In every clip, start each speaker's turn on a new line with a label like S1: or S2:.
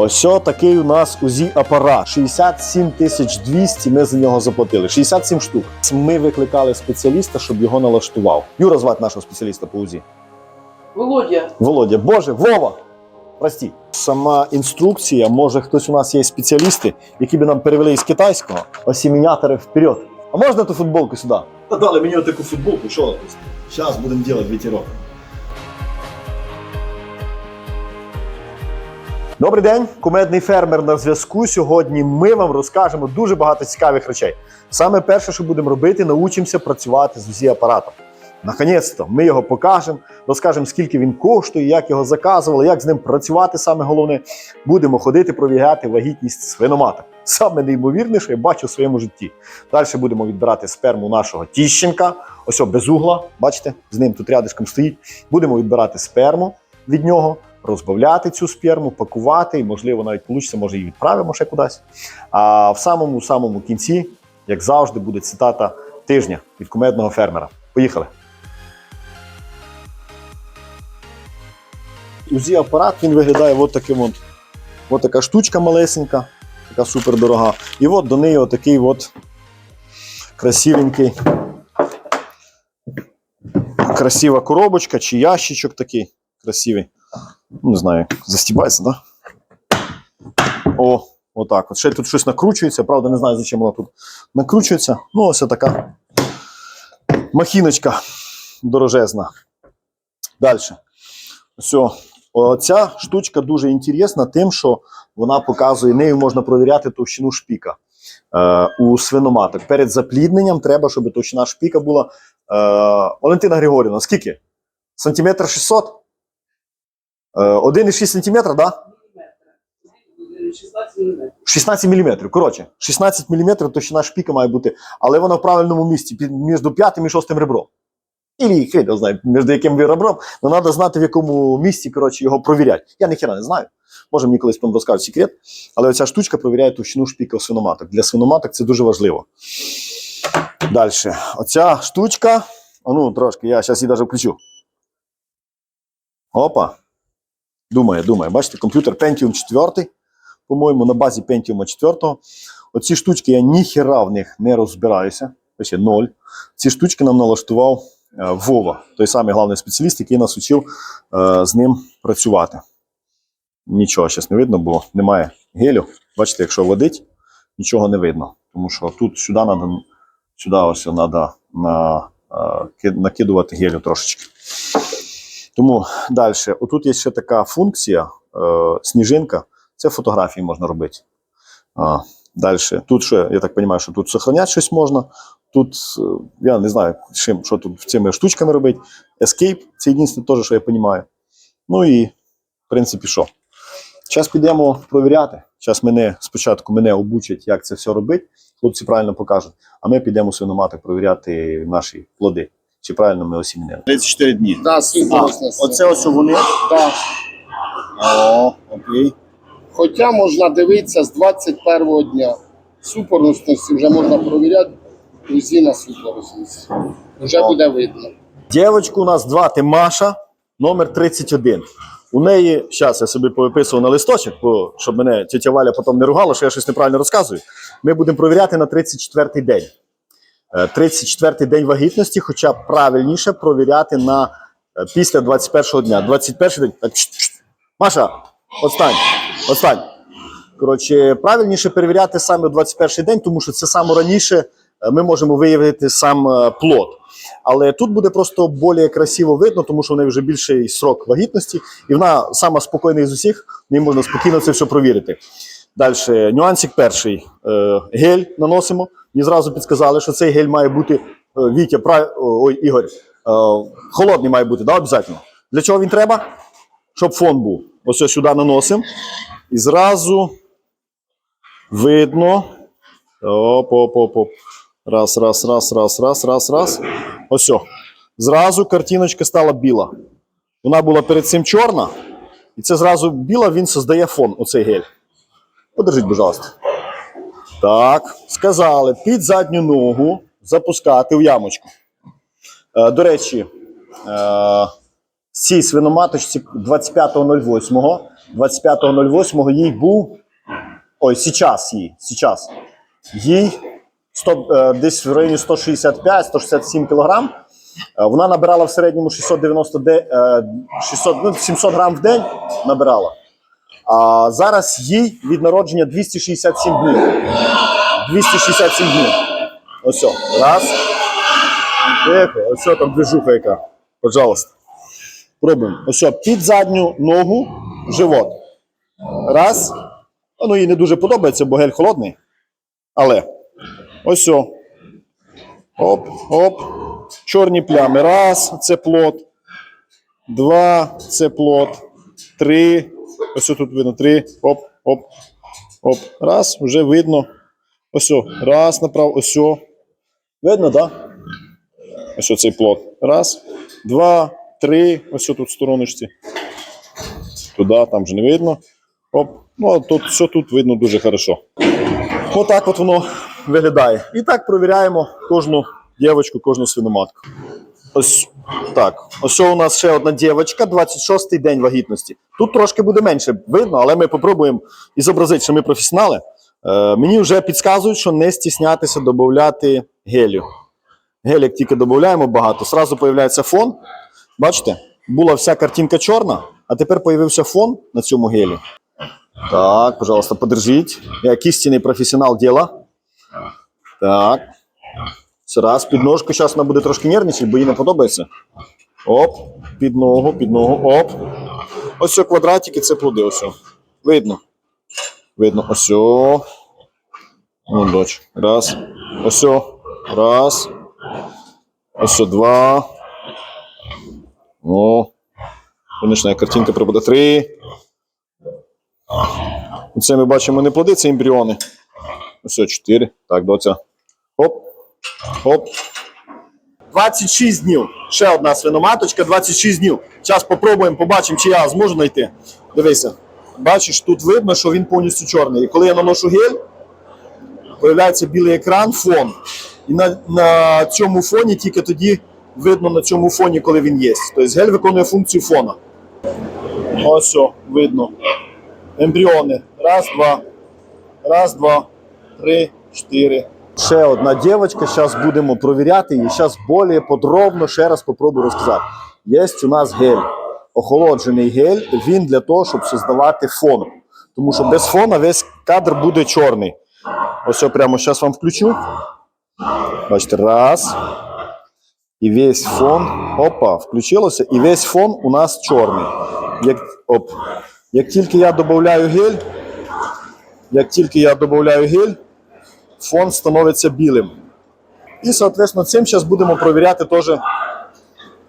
S1: Ось такий у нас УЗІ апарат. 67 тисяч 200 ми за нього заплатили. 67 штук. Ми викликали спеціаліста, щоб його налаштував. Юра звати нашого спеціаліста по УЗІ.
S2: Володя,
S1: Володя, Боже, Вова! Прості. Сама інструкція, може хтось у нас є спеціалісти, які би нам перевели із китайського осімінятори вперед. А можна ту футболку сюди? Та дали мені таку футболку, що Зараз будемо робити ветерок. Добрий день, кумедний фермер на зв'язку. Сьогодні ми вам розкажемо дуже багато цікавих речей. Саме перше, що будемо робити, научимося працювати з УЗІ апаратом. Наконець-то ми його покажемо, розкажемо, скільки він коштує, як його заказували, як з ним працювати. Саме головне, будемо ходити провіряти вагітність свиноматок. Саме неймовірне, що я бачу в своєму житті. Далі будемо відбирати сперму нашого тіщенка. Ось о, без угла. Бачите, з ним тут рядишком стоїть. Будемо відбирати сперму від нього, розбавляти цю сперму, пакувати, і, можливо, навіть вийде, може, її відправимо ще кудись. А в самому самому кінці, як завжди, буде цитата тижня від кумедного фермера. Поїхали. УЗІ апарат він виглядає от таким от. От така штучка малесенька, така супер дорога. І от до неї отакий от красивенький. Красива коробочка чи ящичок такий красивий. Не знаю, застібається? Да? О, отак. От ще тут щось накручується, правда, не знаю, за чим воно тут накручується. Ну, ось така махіночка дорожезна. Далі. Все. Оця штучка дуже інтересна тим, що вона показує, нею можна провіряти товщину шпіка е, у свиноматок. Перед заплідненням треба, щоб товщина шпіка була. Е, Валентина Григорівна, скільки? Сантиметр 600? Е, 1,6 сантиметра, да?
S2: 16 мм.
S1: 16 мм. Коротше, 16 мм товщина шпіка має бути, але вона в правильному місці, між п'ятим і шостим ребром. Ілі хрен знає, між яким ребром, але треба знати, в якому місці коротше, його провіряти. Я ніхера не знаю. Може, мені колись потім розкажуть секрет. Але оця штучка провіряє товщину шпіка у свиноматок. Для свиноматок це дуже важливо. Далі. Оця штучка. А ну, трошки, я зараз її навіть включу. Опа. Думає, думає. Бачите, комп'ютер Pentium 4, по-моєму, на базі Pentium 4. Оці штучки я ніхера в них не розбираюся. Ще ноль. Ці штучки нам налаштував е, Вова, той самий головний спеціаліст, який нас учив е, з ним працювати. Нічого зараз не видно, бо немає гелю. Бачите, якщо водить, нічого не видно. Тому що тут сюди треба сюди ось треба е, накидувати гелю трошечки. Тому далі. Отут є ще така функція е, сніжинка. Це фотографії можна робити. А, далі. Тут ще, я так розумію, що тут сохраняти щось можна. Тут е, я не знаю, чим, що тут цими штучками робити. Escape це єдине теж, що я розумію. Ну і, в принципі, що. Зараз підемо провіряти. Зараз мене спочатку мене обучать, як це все робити. Хлопці правильно покажуть. А ми підемо у свиноматок провіряти наші плоди. Чи правильно ми осімінили. 34 дні.
S3: Да,
S1: А,
S3: супоросність.
S1: оце ось вони.
S3: Да.
S1: О, окей.
S3: Хоча можна дивитися з 21-го дня. Супоросності вже можна провіряти УЗІ на супоросність. Вже буде видно.
S1: Дівочку у нас звати Маша, номер 31. У неї, зараз я собі повиписував на листочок, бо, щоб мене тетя Валя потім не ругала, що я щось неправильно розказую. Ми будемо провіряти на 34-й день. Е, 34-й день вагітності, хоча правильніше провіряти на е, після 21-го дня. 21-й день. Так. Маша, отстань, отстань. Коротше, правильніше перевіряти саме у 21-й день, тому що це саме раніше е, ми можемо виявити сам е, плод. Але тут буде просто більш красиво видно, тому що в неї вже більший срок вагітності, і вона сама спокійна із усіх, в можна спокійно це все провірити. Далі, нюансик перший. Е, гель наносимо. Мені зразу підказали, що цей гель має бути е, Вітя, прав... ой, Ігор, е, холодний має бути, да, обов'язково. Для чого він треба? Щоб фон був. Ось ось сюди наносимо. І зразу видно. Оп, оп, оп, оп. Раз, раз, раз, раз, раз, раз, раз. Ось. Зразу картиночка стала біла. Вона була перед цим чорна, і це зразу біла, він создає фон, оцей гель. Подержіть, будь ласка. Так, сказали, під задню ногу запускати в ямочку. Е, до речі, е, цій свиноматочці 25.08 25.08 їй був. Ой, сейчас їй. Сейчас. Їй 100, е, десь в районі 165-167 кг. Вона набирала в середньому 690 е, 600, ну, 700 грам в день набирала. А зараз їй від народження 267 днів. 267 днів. Ось. Раз. Ось там движуха яка. Пожалуйста. Пробуємо. Ось під задню ногу живот. Раз. Воно їй не дуже подобається, бо гель холодний. Але ось. Оп, оп. Чорні плями. Раз, це плод. Два, це плод. Три. Ось тут видно. Три. Оп, оп. Оп. Раз, вже видно. Ось. Раз, направо. Ось. Видно, так? Да? Ось цей плод. Раз, два, три. Ось тут в стороночці. Туди, там вже не видно. Оп. Ну, а тут все тут видно дуже хорошо. Отак от воно виглядає. І так провіряємо кожну дівчинку, кожну свиноматку. Ось так. Ось у нас ще одна дівчинка, 26-й день вагітності. Тут трошки буде менше видно, але ми спробуємо і зобразити, що ми професіонали. Е, мені вже підказують, що не стіснятися додати гелю. Гель, як тільки додаємо багато, сразу появляється фон. Бачите, була вся картинка чорна, а тепер появився фон на цьому гелі. Так, пожалуйста, подержіть. Я істинний професіонал діла. Так. Раз, під ножку. Зараз вона буде трошки нервничати, бо їй не подобається. Оп, під ногу, під ногу, оп. Ось що квадратики, це плоди. Ось. Видно. Видно. Ось. Вон доч. Раз. Ось. Раз. Ось. Два. О. Конечна картинка прибуде три. Це ми бачимо не плоди, це ембріони. Ось 4. Так, доця. Оп. Оп. 26 днів. Ще одна свиноматочка, 26 днів. Зараз попробуємо, побачимо, чи я зможу знайти. Дивися. Бачиш, тут видно, що він повністю чорний. І коли я наношу гель, появляється білий екран, фон. І на, на цьому фоні тільки тоді видно на цьому фоні, коли він є. Тобто гель виконує функцію фона. Ось, о, видно ембріони. Раз, два. Раз, два, три, чотири. Ще одна дівчинка. Зараз будемо провіряти її. Зараз більш подробно ще раз попробую розказати. Є у нас гель. Охолоджений гель. Він для того, щоб создавати фон. Тому що без фона весь кадр буде чорний. Ось я прямо зараз вам включу. Бачите, раз. І весь фон. Опа, включилося. І весь фон у нас чорний. Як, оп. Як тільки я додаю гель, як тільки я додаю гель, фон становиться білим. І, соответственно, цим зараз будемо перевіряти теж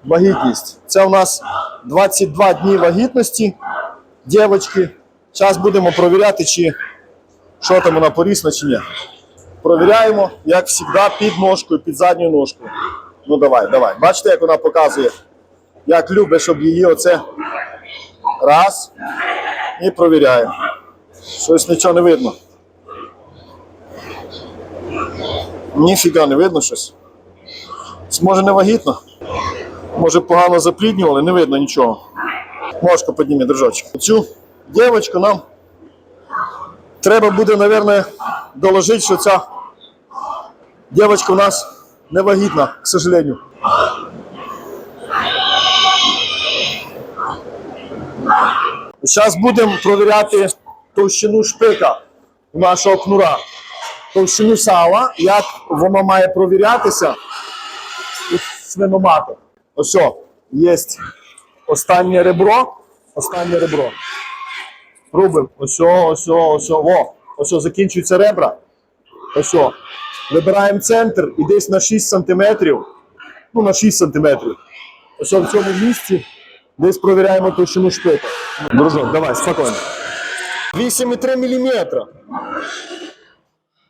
S1: вагітність. Це у нас 22 дні вагітності дівчатки. Зараз будемо перевіряти, чи що там вона порісна, чи ні. Провіряємо, як завжди, під ножкою, під задньою ножкою. Ну давай, давай. Бачите, як вона показує, як любить, щоб її оце раз і провіряємо. Щось нічого не видно. Ніфіга не видно щось. Може не вагітно. Може погано запліднювали, не видно нічого. Мошка підніме, дружочок. Цю дівчинку нам треба буде, мабуть, доложити, що ця дівчинка у нас не вагітна, к сожалению. Зараз будемо провіряти товщину шпика нашого кнура. Товщину сала, як воно має провірятися у свиномату. Ось, є останнє ребро. Останнє ребро. Робимо. Ось, ось, ось, о. Ось закінчуються ребра. Ось. Вибираємо центр і десь на 6 см. Ну, на 6 см. Ось в цьому місці десь провіряємо товщину шпика. Дружок, давай, спокійно. 8,3 мм.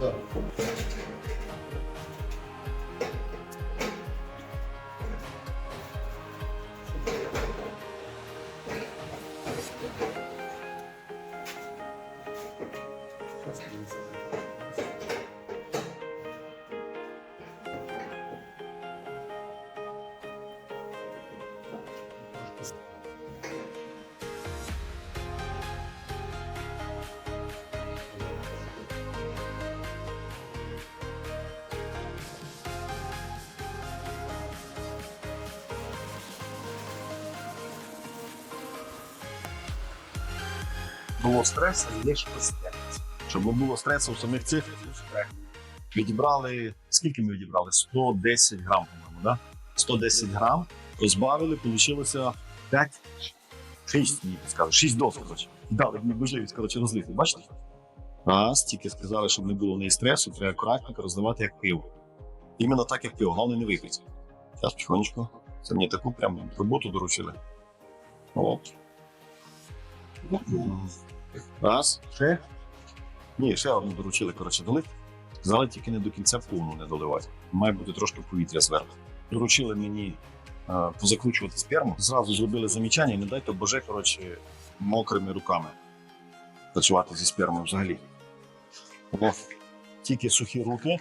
S3: Да.
S1: Було стресу, є швидкість. Щоб не було стресу в самих цифрах, відібрали. Скільки ми відібрали? 110 грам, по-моєму, да? 110 грам розбавили, вийшло 5, 6, ні, скажу, 6 доз, коротше. Дали мені можливість, коротше, розлити. Бачите? Раз, тільки сказали, щоб не було неї стресу, треба акуратненько роздавати як пиво. Іменно так, як пиво, головне не випити. Зараз потихонечку. Це мені таку прям роботу доручили. От. Раз. Ще? Ні, ще одну доручили, коротше, долити. Сказали тільки не до кінця повну не доливати. Має бути трошки повітря зверху. Доручили мені е, позакручувати сперму. Зразу зробили замічання, не дайте боже, коротше, мокрими руками працювати зі спермою взагалі. Тому тільки сухі руки,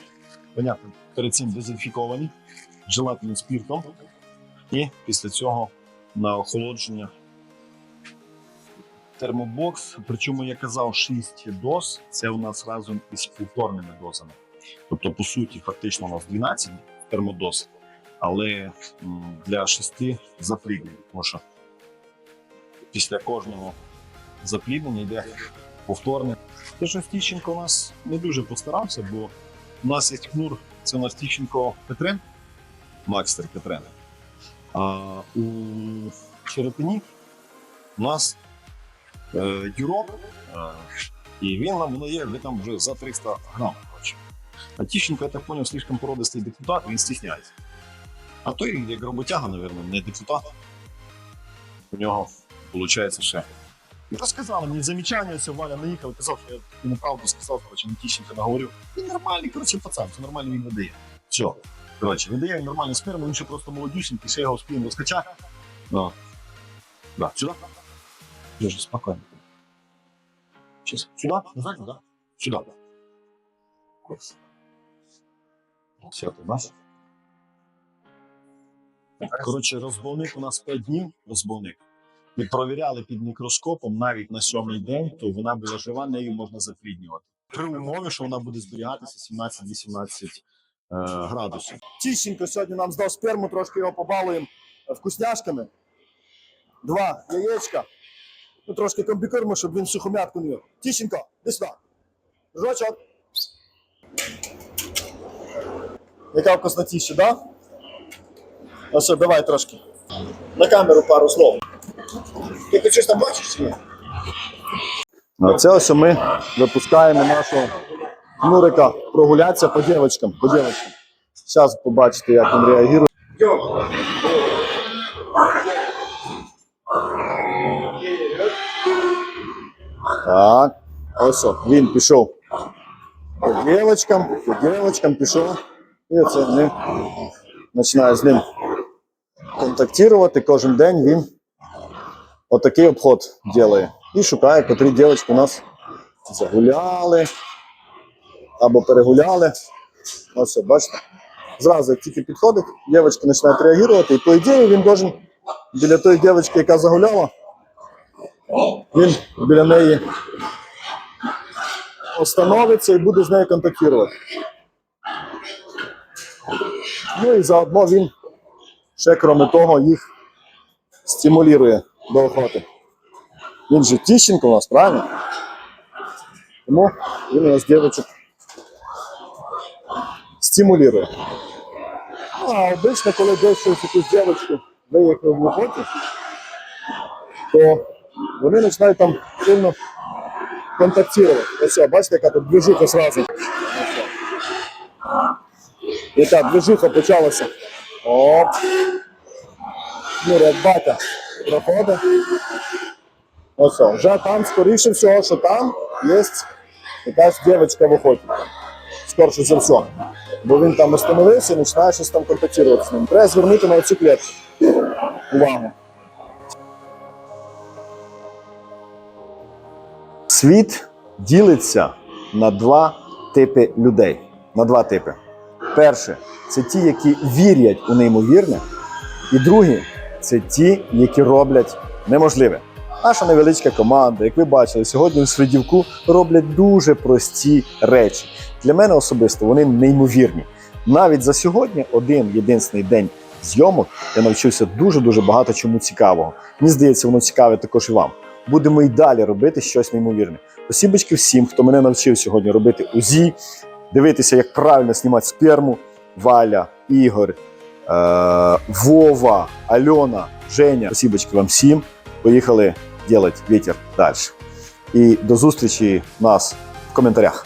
S1: понятно, перед цим дезінфіковані, желательно спіртом. І після цього на охолодження термобокс. Причому я казав 6 доз. Це у нас разом із повторними дозами. Тобто, по суті, фактично у нас 12 термодоз, але для 6 запліднень. Тому що після кожного запліднення йде повторне. Те, що Стіщенко у нас не дуже постарався, бо у нас є кнур, це у нас Стіщенко Петрен, Макстер Петрен. А у Черепині у нас е, Юрок, е, і він нам видає вже там вже за 300 грам. коротше. А Тіщенко, я так поняв, слишком породистий депутат, він стісняється. А той, як роботяга, мабуть, не депутат. У нього виходить ще. І розказали мені замічання, ось Валя наїхав, казав, що я йому правду сказав, коротше, на Тіщенка наговорив. Він нормальний, коротше, пацан, все нормально він видає. Все. Коротше, видає він нормальну сперму, він ще просто молодюсінький, ще його спіємо розкачати. Да. Да. Сюди. Дуже спокійно. Сейчас. Сюда? Назад, да? Сюда. Класс. Все, ти бачиш? Коротше, розбовник у нас 5 днів, розбовник. Ми провіряли під мікроскопом навіть на сьомий день, то вона була жива, нею можна запліднювати. При умові, що вона буде зберігатися 17-18 е, градусів. Тіщенко сьогодні нам здав сперму, трошки його побалуємо е, вкусняшками. Два яєчка. Ну, трошки комбікуємо, щоб він сухомятку не їв. Тіщенко, іди сюди. Жочок. Яка вкуснотіща, да? Ну все, давай трошки. На камеру пару слов. Ти хоч щось там бачиш чи ні? Це ось ми випускаємо нашого Нурика прогулятися по дівчаткам, по дівчаткам. Зараз побачите, як він реагує. Так, ось він пішов по дівчаткам, по дівчаткам пішов. І оце вони починає з ним контактувати. Кожен день він отакий обход робить. І шукає, котрі дівчатки у нас загуляли або перегуляли. Ось, бачите. Зразу, тільки підходить, дівчатка починає реагувати, і по ідеї він должен біля тої дівчатки, яка загуляла, він біля неї остановиться і буде з нею контактувати. Ну і заодно він ще, крім того, їх стимулює до охоти. Він же Тіщенко у нас, правильно? Тому він у нас дівчат стимулює. Ну, а обично, коли десь якусь дівчинку виїхав в охоті, то вони починають там сильно контактувати. Ось, бачите, яка тут движуха сразу. Яка движуха почалася. Оп. Ну, батя проходить. Ось, вже там, скоріше всього, що там є якась дівчинка виходить. Скорше за все. Бо він там остановився і починає щось там контактувати з ним. Треба звернути на цю клетку. Увагу. Світ ділиться на два типи людей. На два типи. Перше це ті, які вірять у неймовірне, і другі це ті, які роблять неможливе. Наша невеличка команда, як ви бачили, сьогодні у Свидівку роблять дуже прості речі. Для мене особисто вони неймовірні. Навіть за сьогодні, один єдиний день зйомок, я навчився дуже-дуже багато чому цікавого. Мені здається, воно цікаве також і вам. Будемо й далі робити щось неймовірне. Спасибочки всім, хто мене навчив сьогодні робити УЗІ, дивитися, як правильно знімати сперму. Валя, Ігор, е- Вова, Альона, Женя. Спасибочки вам всім. Поїхали робити вітер далі. І до зустрічі нас в коментарях.